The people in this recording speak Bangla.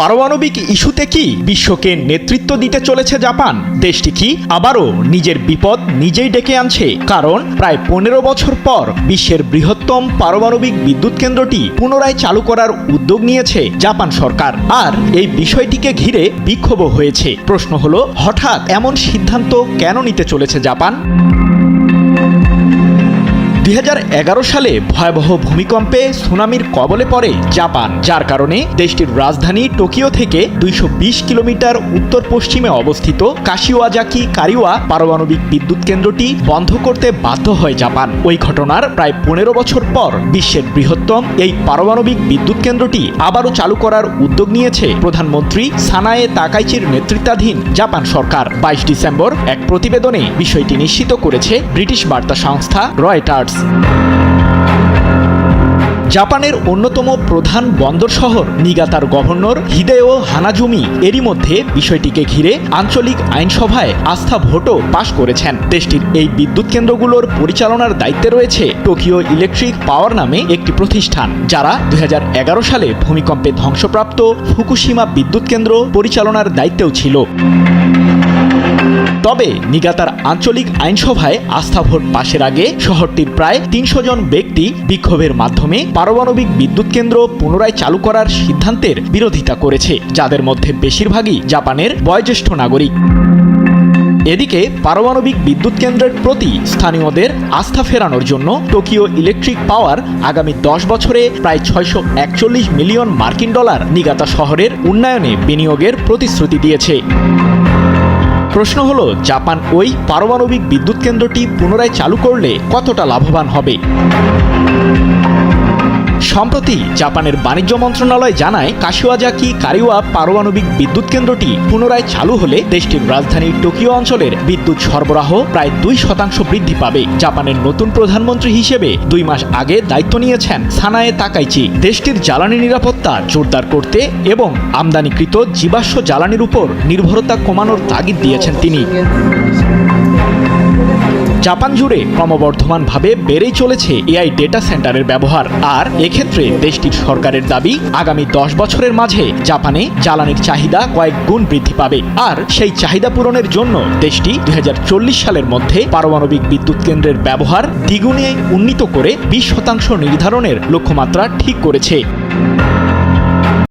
পারমাণবিক ইস্যুতে কি বিশ্বকে নেতৃত্ব দিতে চলেছে জাপান? দেশটি কি আবারও নিজের বিপদ নিজেই ডেকে আনছে? কারণ প্রায় পনেরো বছর পর বিশ্বের বৃহত্তম পারমাণবিক বিদ্যুৎ কেন্দ্রটি পুনরায় চালু করার উদ্যোগ নিয়েছে জাপান সরকার। আর এই বিষয়টিকে ঘিরে বিক্ষোভ হয়েছে। প্রশ্ন হলো, হঠাৎ এমন সিদ্ধান্ত কেন নিতে চলেছে জাপান? দুই হাজার এগারো সালে ভয়াবহ ভূমিকম্পে সুনামির কবলে পড়ে জাপান, যার কারণে দেশটির রাজধানী টোকিও থেকে দুইশো বিশ কিলোমিটার উত্তর পশ্চিমে অবস্থিত কাশিওয়াজাকি কারিওয়া পারমাণবিক বিদ্যুৎ কেন্দ্রটি বন্ধ করতে বাধ্য হয় জাপান। ওই ঘটনার প্রায় পনেরো বছর পর বিশ্বের বৃহত্তম এই পারমাণবিক বিদ্যুৎ কেন্দ্রটি আবারও চালু করার উদ্যোগ নিয়েছে প্রধানমন্ত্রী সানায়ে তাকাইচির নেতৃত্বাধীন জাপান সরকার। বাইশ ডিসেম্বর এক প্রতিবেদনে বিষয়টি নিশ্চিত করেছে ব্রিটিশ বার্তা সংস্থা রয়টার্স। জাপানের অন্যতম প্রধান বন্দর শহর নিগাতার গভর্নর হিদেও হানাজুমি এরই মধ্যে বিষয়টিকে ঘিরে আঞ্চলিক আইনসভায় আস্থা ভোটও পাশ করেছেন। দেশটির এই বিদ্যুৎ কেন্দ্রগুলোর পরিচালনার দায়িত্বে রয়েছে টোকিও ইলেকট্রিক পাওয়ার নামে একটি প্রতিষ্ঠান, যারা দু হাজার এগারো সালে ভূমিকম্পে ধ্বংসপ্রাপ্ত ফুকুশিমা বিদ্যুৎ কেন্দ্র পরিচালনার দায়িত্বেও ছিল। তবে নিগাতার আঞ্চলিক আইনসভায় আস্থা ভোট পাশের আগে শহরটির প্রায় তিনশো জন ব্যক্তি বিক্ষোভের মাধ্যমে পারমাণবিক বিদ্যুৎ কেন্দ্র পুনরায় চালু করার সিদ্ধান্তের বিরোধিতা করেছে, যাদের মধ্যে বেশিরভাগই জাপানের বয়োজ্যেষ্ঠ নাগরিক। এদিকে পারমাণবিক বিদ্যুৎ কেন্দ্রের প্রতি স্থানীয়দের আস্থা ফেরানোর জন্য টোকিও ইলেকট্রিক পাওয়ার আগামী দশ বছরে প্রায় ছয়শো একচল্লিশ মিলিয়ন মার্কিন ডলার নিগাতা শহরের উন্নয়নে বিনিয়োগের প্রতিশ্রুতি দিয়েছে। প্রশ্ন হলো জাপান ওই পারমাণবিক বিদ্যুৎ কেন্দ্রটি পুনরায় চালু করলে কতটা লাভবান হবে? সম্প্রতি জাপানের বাণিজ্য মন্ত্রণালয় জানায়, কাশিওয়াজাকি কারিওয়া পারমাণবিক বিদ্যুৎ কেন্দ্রটি পুনরায় চালু হলে দেশটির রাজধানী টোকিও অঞ্চলের বিদ্যুৎ সরবরাহ প্রায় দুই শতাংশ বৃদ্ধি পাবে। জাপানের নতুন প্রধানমন্ত্রী হিসেবে দুই মাস আগে দায়িত্ব নিয়েছেন সানায়ে তাকাইচি। দেশটির জ্বালানি নিরাপত্তা জোরদার করতে এবং আমদানিকৃত জীবাশ্ম জ্বালানির উপর নির্ভরতা কমানোর তাগিদ দিয়েছেন তিনি। জাপান জুড়ে ক্রমবর্ধমানভাবে বেড়েই চলেছে এআই ডেটা সেন্টারের ব্যবহার। আর এক্ষেত্রে দেশটির সরকারের দাবি, আগামী দশ বছরের মাঝে জাপানে জ্বালানির চাহিদা কয়েক গুণ বৃদ্ধি পাবে। আর সেই চাহিদা পূরণের জন্য দেশটি দু হাজার চল্লিশ সালের মধ্যে পারমাণবিক বিদ্যুৎ কেন্দ্রের ব্যবহার দ্বিগুণে উন্নীত করে বিশ শতাংশ নির্ধারণের লক্ষ্যমাত্রা ঠিক করেছে।